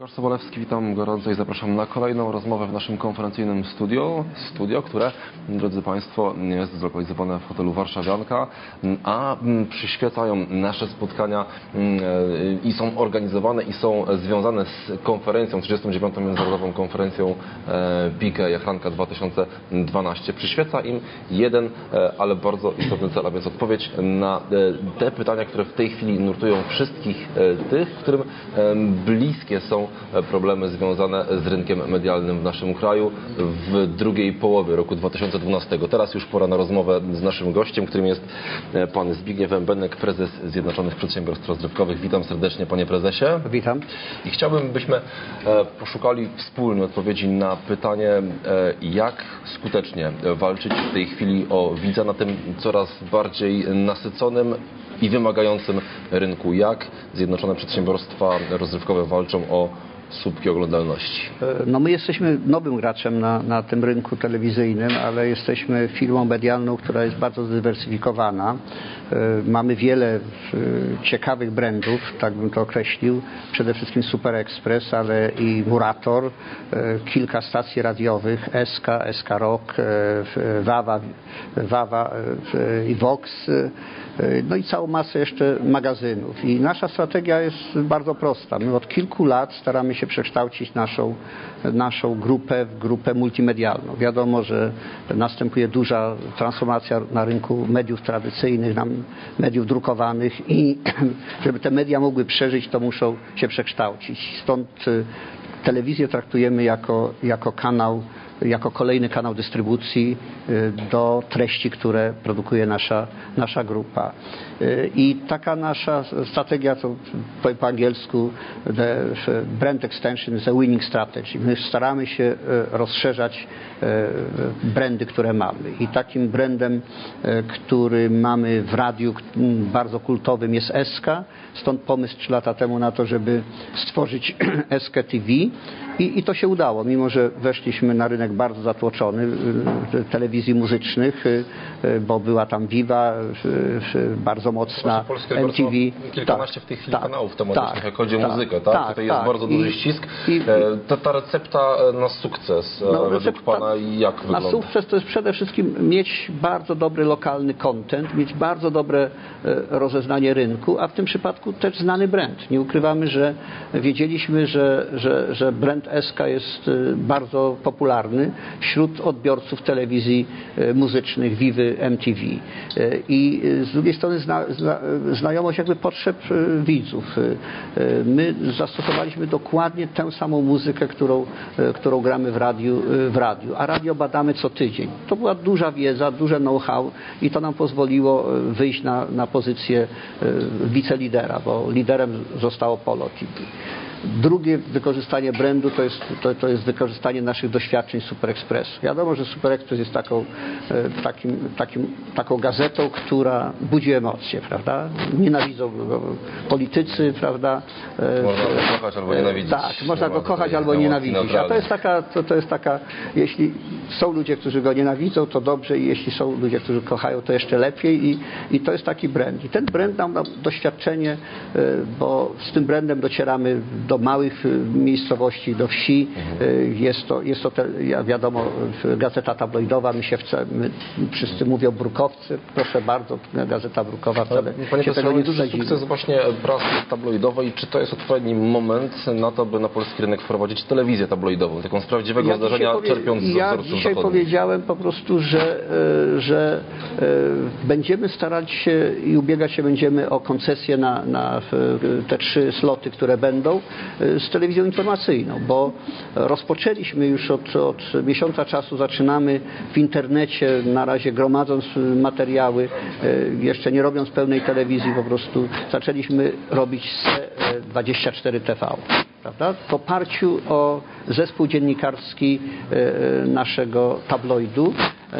Łukasz Sobolewski, witam gorąco i zapraszam na kolejną rozmowę w naszym konferencyjnym studio. Studio, które, drodzy Państwo, jest zlokalizowane w hotelu Warszawianka, a przyświecają nasze spotkania e, i są organizowane i są związane z konferencją, 39. Międzynarodową Konferencją e, PIKE Jachranka 2012. Przyświeca im jeden, e, ale bardzo istotny cel, a więc odpowiedź na e, te pytania, które w tej chwili nurtują wszystkich e, tych, którym e, bliskie są problemy związane z rynkiem medialnym w naszym kraju w drugiej połowie roku 2012. Teraz już pora na rozmowę z naszym gościem, którym jest e, pan Zbigniew Bębenek, prezes Zjednoczonych Przedsiębiorstw Rozrywkowych. Witam serdecznie panie prezesie. Witam. I chciałbym, byśmy e, poszukali wspólnie odpowiedzi na pytanie, e, jak skutecznie walczyć w tej chwili o widza na tym coraz bardziej nasyconym i wymagającym rynku. Jak Zjednoczone Przedsiębiorstwa Rozrywkowe walczą o słupki oglądalności? No my jesteśmy nowym graczem na, na tym rynku telewizyjnym, ale jesteśmy firmą medialną, która jest bardzo zdywersyfikowana. E, Mamy wiele e, ciekawych brandów, tak bym to określił. Przede wszystkim Super Express, ale i Murator, e, kilka stacji radiowych, SK, SK Rock, Wawa, Wawa i Vox, no i całą masę jeszcze magazynów. I nasza strategia jest bardzo prosta. My od kilku lat staramy się przekształcić naszą, naszą grupę w grupę multimedialną. Wiadomo, że następuje duża transformacja na rynku mediów tradycyjnych, na mediów drukowanych i żeby te media mogły przeżyć, to muszą się przekształcić. Stąd y, telewizję traktujemy jako, jako kanał jako kolejny kanał dystrybucji y, do treści, które produkuje nasza, nasza grupa. Y, I taka nasza strategia, to powiem po angielsku, the brand extension is a winning strategy. My staramy się y, rozszerzać brandy, które mamy. I takim brandem, który mamy w radiu bardzo kultowym jest SK. Stąd pomysł trzy lata temu na to, żeby stworzyć SK TV. I, I to się udało, mimo że weszliśmy na rynek bardzo zatłoczony y, telewizji muzycznych, y, y, bo była tam Viva, bardzo mocna Polskie MTV. kilkanaście w tej chwili tak, kanałów tematycznych, tak, jak chodzi o tak, muzykę, tak? tak, Tutaj jest tak. bardzo I- duży ścisk. i- E, ta, ta recepta na sukces e, według recepta pana jak Na wygląda? sukces to jest przede wszystkim mieć bardzo dobry lokalny content, mieć bardzo dobre e, rozeznanie rynku, a w tym przypadku też znany brand. Nie ukrywamy, że wiedzieliśmy, że, że, że brand SK jest e, bardzo popularny wśród odbiorców telewizji e, muzycznych, Vivy, MTV. E, I z drugiej strony zna, zna, znajomość jakby potrzeb widzów. My zastosowaliśmy dokładnie tę samą muzykę, którą, którą gramy w radiu, w radiu, a radio badamy co tydzień. To była duża wiedza, duże know-how i to nam pozwoliło wyjść na, na pozycję wicelidera, bo liderem zostało Polo TV. Drugie wykorzystanie brandu to jest, to, to jest wykorzystanie naszych doświadczeń Super Expressu. Wiadomo, że Super Express jest taką, e, takim, takim, taką gazetą, która budzi emocje, prawda? Nienawidzą go politycy, prawda? E, Można go kochać albo nienawidzić. tak, można go kochać albo nienawidzić. A to jest taka, to, to jest taka, jeśli są ludzie, którzy go nienawidzą, to dobrze i jeśli są ludzie, którzy kochają, to jeszcze lepiej i, i to jest taki brand. I ten brand nam da doświadczenie, e, bo z tym brandem docieramy do małych e, miejscowości, do wsi. E, Jest to, jest to te, wiadomo, gazeta tabloidowa, my się my, wszyscy mówią brukowcy, proszę bardzo, gazeta brukowa wcale Panie się tego nie czy sukces właśnie prasy tabloidowej, czy to jest odpowiedni moment na to, by na polski rynek wprowadzić telewizję tabloidową, taką z prawdziwego Ja zdarzenia, czerpiąc z Ja wzorców dzisiaj powiedziałem po prostu, że, e, że e, będziemy starać się i ubiegać się będziemy o koncesję na, na te trzy sloty, które będą e, z telewizją informacyjną, bo rozpoczęliśmy już od, od miesiąca czasu, zaczynamy w internecie na razie gromadząc materiały, jeszcze nie robiąc pełnej telewizji, po prostu zaczęliśmy robić SE24 TV prawda? w oparciu o zespół dziennikarski e, e, naszego tabloidu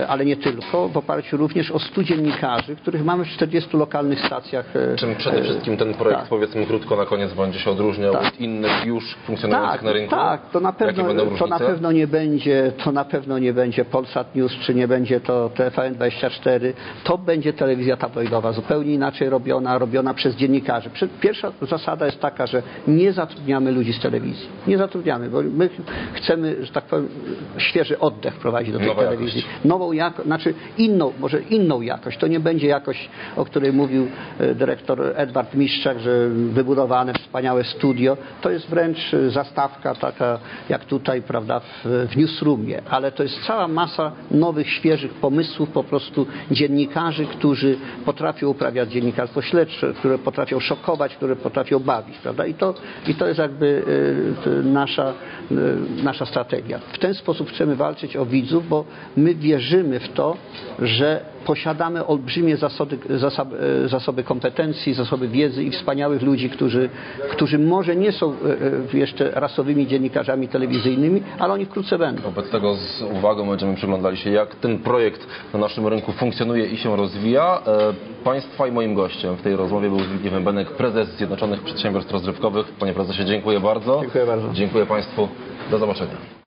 ale nie tylko, w oparciu również o 100 dziennikarzy, których mamy w 40 lokalnych stacjach. e, Czym przede wszystkim ten projekt, tak. powiedzmy krótko na koniec, będzie się odróżniał Tak. od innych już funkcjonujących Tak, na rynku? tak, to na pewno, to na pewno nie będzie, to na pewno nie będzie Polsat News, czy nie będzie to TVN24. To będzie telewizja tabloidowa, zupełnie inaczej robiona, robiona przez dziennikarzy. Pierwsza zasada jest taka, że nie zatrudniamy ludzi z telewizji. Nie zatrudniamy, bo my chcemy, że tak powiem, świeży oddech wprowadzić do tej Nowa telewizji. jakość. Nową jakość, znaczy inną, może inną jakość. To nie będzie jakość, o której mówił e, dyrektor Edward Miszczak, że wybudowane wspaniałe studio. To jest wręcz e, zastawka taka jak tutaj, prawda, w, w newsroomie. Ale to jest cała masa nowych, świeżych pomysłów, po prostu dziennikarzy, którzy potrafią uprawiać dziennikarstwo śledcze, które potrafią szokować, które potrafią bawić, prawda? I to, i to jest jakby e, nasza, nasza strategia. W ten sposób chcemy walczyć o widzów, bo my wierzymy w to, że posiadamy olbrzymie zasoby, zasoby, e, zasoby kompetencji, zasoby wiedzy i wspaniałych ludzi, którzy, którzy może nie są e, e, jeszcze rasowymi dziennikarzami telewizyjnymi, ale oni wkrótce będą. Wobec tego z uwagą będziemy przyglądali się, jak ten projekt na naszym rynku funkcjonuje i się rozwija. Państwa i moim gościem w tej rozmowie był Zbigniew Benek, prezes Zjednoczonych Przedsiębiorstw Rozrywkowych. Panie prezesie, dziękuję bardzo. Dziękuję bardzo. Dziękuję Państwu. Do zobaczenia.